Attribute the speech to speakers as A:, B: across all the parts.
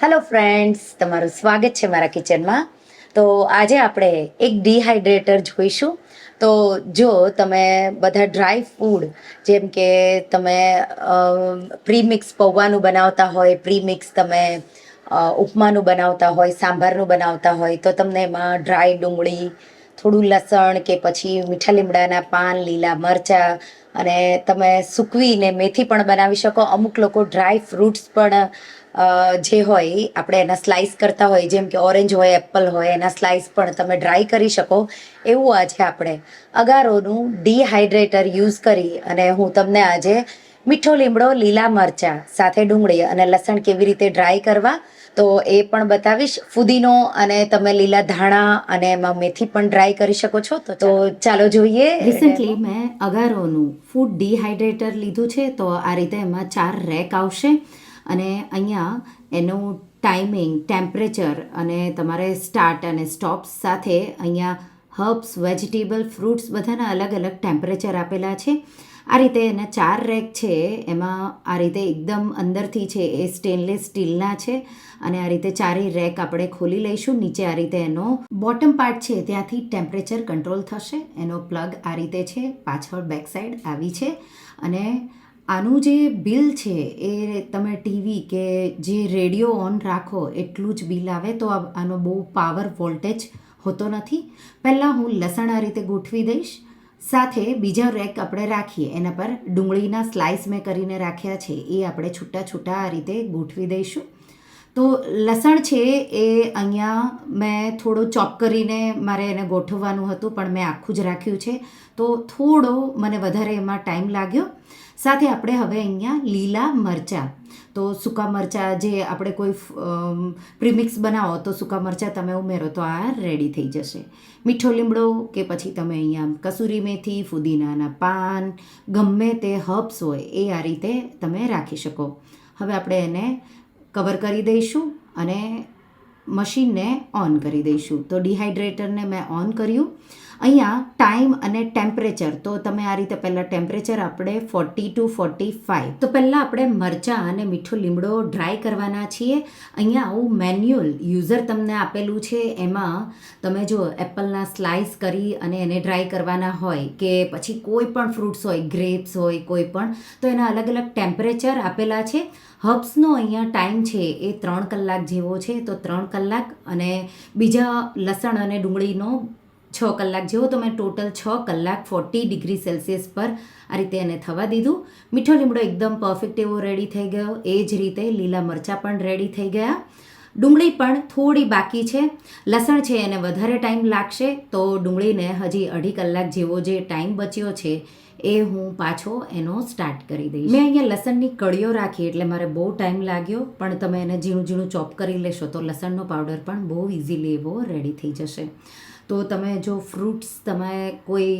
A: Hello friends તમારું સ્વાગત છે મારા કિચનમાં. તો આજે આપણે એક ડિહાઇડ્રેટર જોઈશું. તો જો તમે બધા ડ્રાય ફૂડ જેમ કે તમે પ્રીમિક્સ પૌવાનું બનાવતા હોય પ્રીમિક્સ તમે ઉપમાનું બનાવતા હોય, સાંભારનું બનાવતા હોય, તો તમને એમાં ડ્રાય ડુંગળી, થોડું લસણ કે પછી મીઠા લીમડાના પાન, લીલા મરચાં અને તમે સૂકવીને મેથી પણ બનાવી શકો. અમુક લોકો ડ્રાય ફ્રૂટ્સ પણ જે હોય આપણે એના સ્લાઇસ કરતા હોય જેમ કે ઓરેન્જ હોય એપલ હોય એના સ્લાઇસ પણ તમે ડ્રાય કરી શકો. એવું આજે આપણે અગારોનું ડિહાઇડ્રેટર યુઝ કરી અને હું તમને આજે મીઠો લીમડો લીલા મરચાં સાથે ડુંગળી અને લસણ કેવી રીતે ડ્રાય કરવા તો એ પણ બતાવીશ. ફુદીનો અને તમે લીલા ધાણા અને એમાં મેથી પણ ડ્રાય કરી શકો છો. તો ચાલો. જોઈએ.
B: રિસન્ટલી મેં અગારોનું ફૂડ ડિહાઇડ્રેટર લીધું છે તો આ રીતે એમાં ચાર રેક આવશે. અને અહીંયા એનું ટાઈમિંગ ટેમ્પરેચર અને તમારે સ્ટાર્ટ અને સ્ટોપ્સ સાથે અહીંયા હર્બ્સ વેજીટેબલ ફ્રૂટ્સ બધાના અલગ અલગ ટેમ્પરેચર આપેલા છે. આ રીતે એના ચાર રેક છે. એમાં આ રીતે એકદમ અંદરથી છે એ સ્ટેનલેસ સ્ટીલના છે અને આ રીતે ચારેય રેક આપણે ખોલી લઈશું. નીચે આ રીતે એનો બોટમ પાર્ટ છે, ત્યાંથી ટેમ્પરેચર કંટ્રોલ થશે. એનો પ્લગ આ રીતે છે, પાછળ બેક સાઈડ આવી છે અને આનું જે બિલ છે એ તમે ટીવી કે જે રેડિયો ઓન રાખો એટલું જ બિલ આવે તો આનો બહુ પાવર વોલ્ટેજ હોતો નથી. પહેલાં હું લસણ આ રીતે ગોઠવી દઈશ. સાથે બીજા રેક આપણે રાખીએ. એના પર ડુંગળીના સ્લાઇસ મેં કરીને રાખ્યા છે. એ આપણે છૂટા છૂટા આ રીતે ગોઠવી દઈશું. તો લસણ છે એ અહીંયા મેં થોડો ચોપ કરીને મારે એને ગોઠવવાનું હતું, પણ મેં આખું જ રાખ્યું છે. તો થોડો મને વધારે એમાં ટાઈમ લાગ્યો. સાથે આપણે હવે અહીંયા લીલા મરચાં. તો સૂકા મરચાં જે આપણે કોઈ પ્રીમિક્સ બનાવો તો સૂકા મરચાં તમે ઉમેરો તો આ રેડી થઈ જશે. મીઠો લીમડો કે પછી તમે અહીંયા કસૂરી મેથી, ફુદીનાના પાન, ગમે તે હર્બ્સ હોય એ આ રીતે તમે રાખી શકો. હવે આપણે એને કવર કરી દઈશું અને મશીનને ઓન કરી દઈશું. તો ડિહાઇડ્રેટરને મેં ઓન કર્યું. અહીંયા ટાઈમ અને ટેમ્પરેચર, તો તમે આ રીતે પહેલાં ટેમ્પરેચર આપણે ફોર્ટી ટુ ફોર્ટી ફાઇવ તો પહેલાં આપણે મરચાં અને મીઠો લીમડો ડ્રાય કરવાના છીએ. અહીંયા આવું મેન્યુઅલ યુઝર તમને આપેલું છે, એમાં તમે જો એપલના સ્લાઇસ કરી અને એને ડ્રાય કરવાના હોય કે પછી કોઈ પણ ફ્રૂટ્સ હોય ગ્રેપ્સ હોય, કોઈ પણ, તો એના અલગ અલગ ટેમ્પરેચર આપેલા છે. હર્બ્સનો અહીંયા ટાઈમ છે એ ત્રણ કલાક જેવો છે, તો ત્રણ કલાક અને બીજા લસણ અને ડુંગળીનો છ કલાક જેવો તો મેં ટોટલ છ કલાક ફોર્ટી ડિગ્રી સેલ્સિયસ પર આ રીતે એને થવા દીધું. મીઠો લીમડો એકદમ પરફેક્ટ એવો રેડી થઈ ગયો. એ જ રીતે લીલા મરચાં પણ રેડી થઈ ગયા. ડુંગળી પણ થોડી બાકી છે. લસણ છે એને વધારે ટાઈમ લાગશે તો ડુંગળીને હજી અઢી કલાક જેવો જે ટાઈમ બચ્યો છે એ હું પાછો એનો સ્ટાર્ટ કરી દઈશ. મેં અહીંયા લસણની કળીઓ રાખી એટલે મારે બહુ ટાઈમ લાગ્યો. પણ તમે એને ઝીણું ઝીણું ચોપ કરી લેશો તો લસણનો પાવડર પણ બહુ ઇઝીલી એવો રેડી થઈ જશે. તો તમે જો ફ્રૂટ્સ તમે કોઈ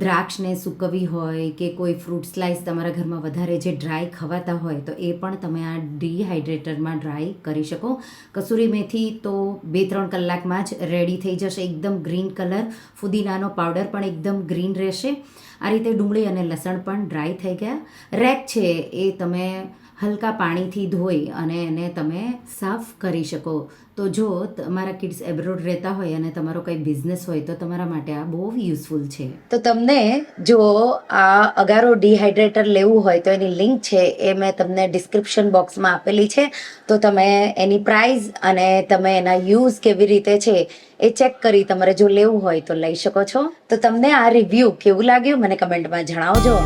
B: દ્રાક્ષને સૂકવી હોય કે કોઈ ફ્રૂટ સ્લાઇસ તમારા ઘરમાં વધારે જે ડ્રાય ખવાતા હોય, તો એ પણ તમે આ ડિહાઇડ્રેટરમાં ડ્રાય કરી શકો. કસૂરી મેથી તો બે ત્રણ કલાકમાં જ રેડી થઈ જશે, એકદમ ગ્રીન કલર ફુદીનાનો પાવડર પણ એકદમ ગ્રીન રહેશે. આ રીતે ડુંગળી અને લસણ પણ ડ્રાય થઈ ગયા. રેક છે, એ તમે હલકા પાણીથી ધોઈ અને એને તમે સાફ કરી શકો. તો જો તમારા કિડ્સ એબ્રોડ રહેતા હોય અને તમારો કંઈ બિઝનેસ હોય તો તમારા માટે આ બહુ યુઝફુલ છે.
A: તો તમને જો આ અગારો ડિહાઇડ્રેટર લેવું હોય તો એની લિંક છે એ મેં તમને ડિસ્ક્રિપ્શન બોક્સમાં આપેલી છે. તો તમે એની પ્રાઇસ અને તમે એના યુઝ કેવી રીતે છે એ ચેક કરી તમારે જો લેવું હોય તો લઈ શકો છો. તો તમને આ રિવ્યૂ કેવું લાગ્યું મને કમેન્ટમાં જણાવજો.